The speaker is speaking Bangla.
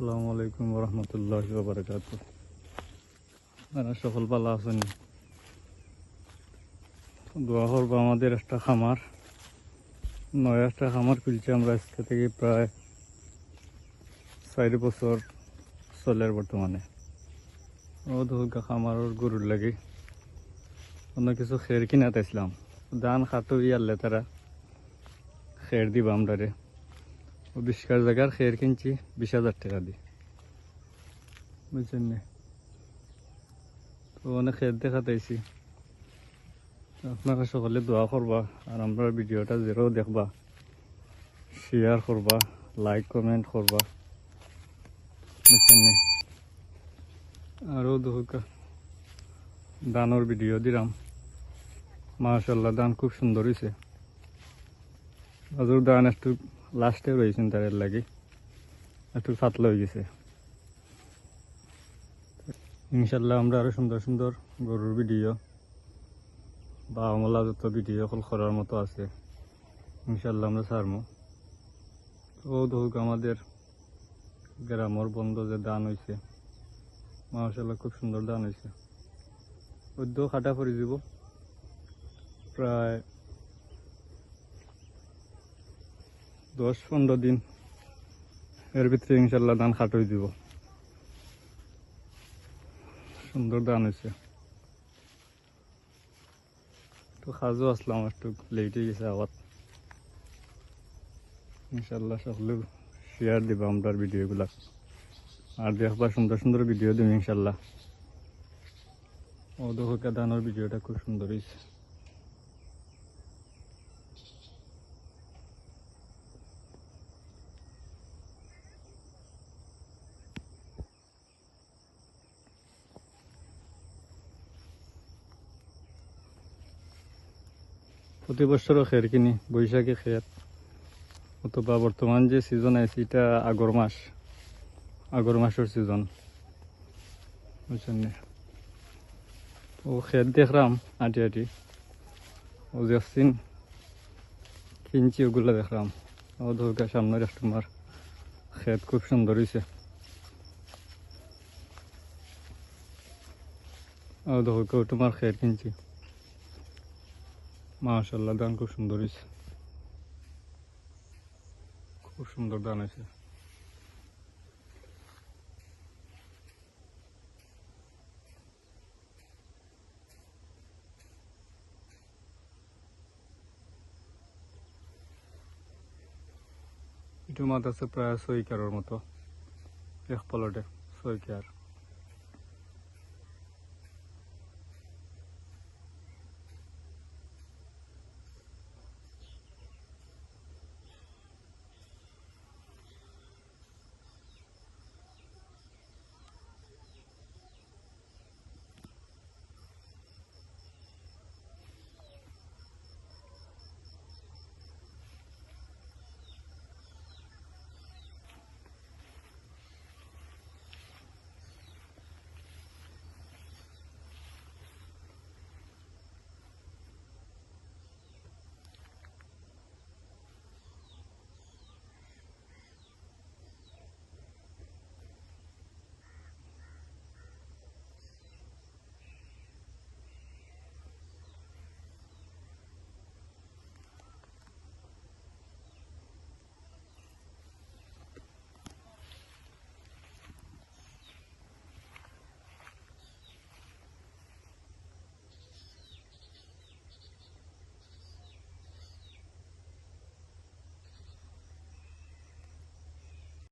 আসসালামু আলাইকুম রহমতুল্লাহ বারকাত আপনারা সকল ভালো আছেন? দোয়া করব আমাদের একটা খামার। নয় একটা খামার খুলছে আমরা আজকে থেকে প্রায় চার বছর চলের বর্তমানে। ও ধুকা খামারের গরুর লাগে অন্য কিছু খের কিনা তাইছিলাম ধান খাটো ইয়ারলে তারা খের দিবা আমরারে। ও বিশকার জায়গার খের কিনছি বিশ হাজার টাকা দিয়ে। বুঝছেন না? তো অনেক খের দেখাতেছি আপনারা সকলে দোয়া করবা আর আমরা ভিডিওটা যেরও দেখবা। শেয়ার করবা লাইক কমেন্ট করবা। বুঝছেন না? আরও দুহুকা দানোর ভিডিও দিলাম। মাশাল্লাহ দান খুব সুন্দর হয়েছে আজর দান একটু লাস্টে রয়েছেন তার লাগে। একটু ফাতলা হয়ে গেছে। ইনশাল্লাহ আমরা আরও সুন্দর সুন্দর গরুর ভিডিও বা আমলা যত ভিডিও কল করার মতো আছে। ইনশাল্লাহ আমরা ছাড়মো ও ধরুক আমাদের গ্রামর বন্ধ যে দান হয়েছে মাশাল্লাহ খুব সুন্দর দান হয়েছে ওদ্য খাটা করে দিব প্রায় দশ পনেরো দিন এর ভিতরে ইনশাল্লাহ ধান খাটই দিব। সুন্দর ধান হয়েছে। একটু খাজও আসলাম, একটু লেটে গেছে আবার ইনশাল্লাহ সকলে শেয়ার দিব আমরা ভিডিওগুলা আর দেখবা সুন্দর সুন্দর ভিডিও দিব ইনশাল্লাহ। ও দেখো ধানের ভিডিওটা খুব সুন্দর হয়েছে। প্রতি বছরও খের কিনি, বৈশাখী খের। অথবা বর্তমান যে সিজন আছে, এটা আগর মাস। আগর মাসের সিজন বুঝছেন? ও খের দেখলাম, আটি আটি। ও দেখছিন কিনছি ওগুলো দেখলাম। ও দুর্গা সামনের তোমার খেত খুব সুন্দর হয়েছে ও দুর্গা তোমার খের কিনছি। মাশাল্লাহ দান খুব সুন্দর হয়েছে। খুব সুন্দর দান হয়েছে। এটু মাছ আছে প্রায় ছয় কেয়ারের মতো, এক পলটে কেয়ার।